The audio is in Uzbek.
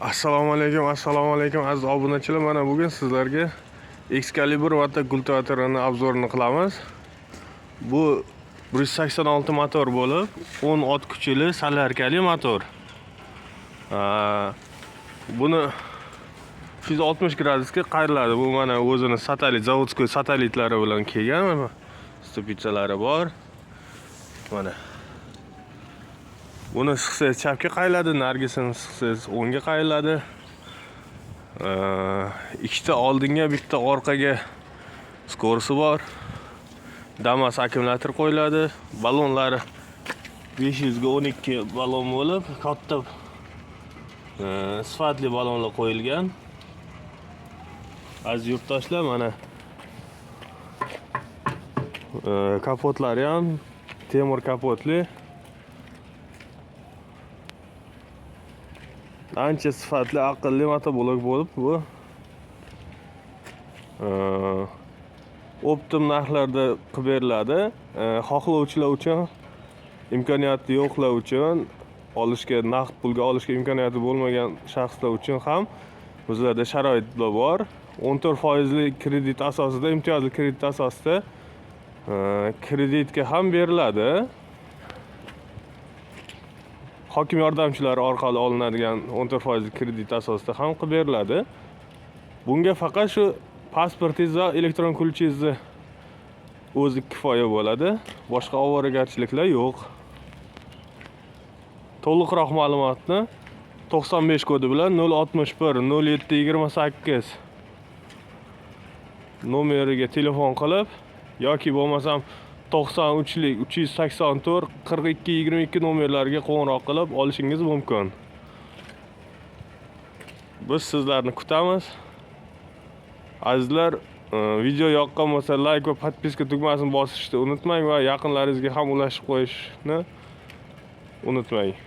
assalomu alaykum assalomu alaykum aziz obunachilar. Mana bugun sizlarga excalibur vata kultivatorini obzorini qilamiz. Bu 186 motor bo'lib 10 ot kuchli solarkali motor. Buni 360 gradusga qayriladi. Bu mana o'zini satelit zavodskoy satelitlari bilan kelgan mana stupitsalari bor. Mana. Buni siqsangiz chapga qayiladi narigisini siqsangiz o'ngga qayiladi ikkita oldinga bitta orqaga skorsi bor. Damas akkumulyator qo'yiladi. Ballonlari besh yuzga o'n ikki ballon bo'lib katta e, sifatli ballonlar qo'yilgan. Aziz yurtdoshlar mana e, kapotlari ham temir kapotli. Ancha sifatli aqlli motoblok bo'lib bu. Optim narxlarda qilib beriladi. Xohlovchilar uchun imkoniyati yo'qlar uchun olishga naqd pulga olishga imkoniyati bo'lmagan shaxslar uchun ham bizlarda sharoitlar bor. 14 foizli kredit asosida imtiyozli kredit asosida kreditga ham beriladi. Hokim yordamchilari orqali olinadigan 14 foizlik kredit asosida ham qilib beriladi. Bunga faqat shu pasportingiz va elektron ключingizni o'zi kifoya bo'ladi. Boshqa ovoragarchiliklar yo'q. To'liqroq ma'lumotni 95 kodi bilan 061 0728 nomeriga telefon qilib yoki bo'lmasam to'qson uchlik uch yuz sakson to'rt qirq ikki yigirma ikki nomerlariga qo'ng'iroq qilib olishingiz mumkin. Biz sizlarni kutamiz. Azizlar e, video yoqqan bo'lsa layk va podpiska tugmasini bosishni unutmang va yaqinlaringizga ham ulashib qo'yishni unutmang.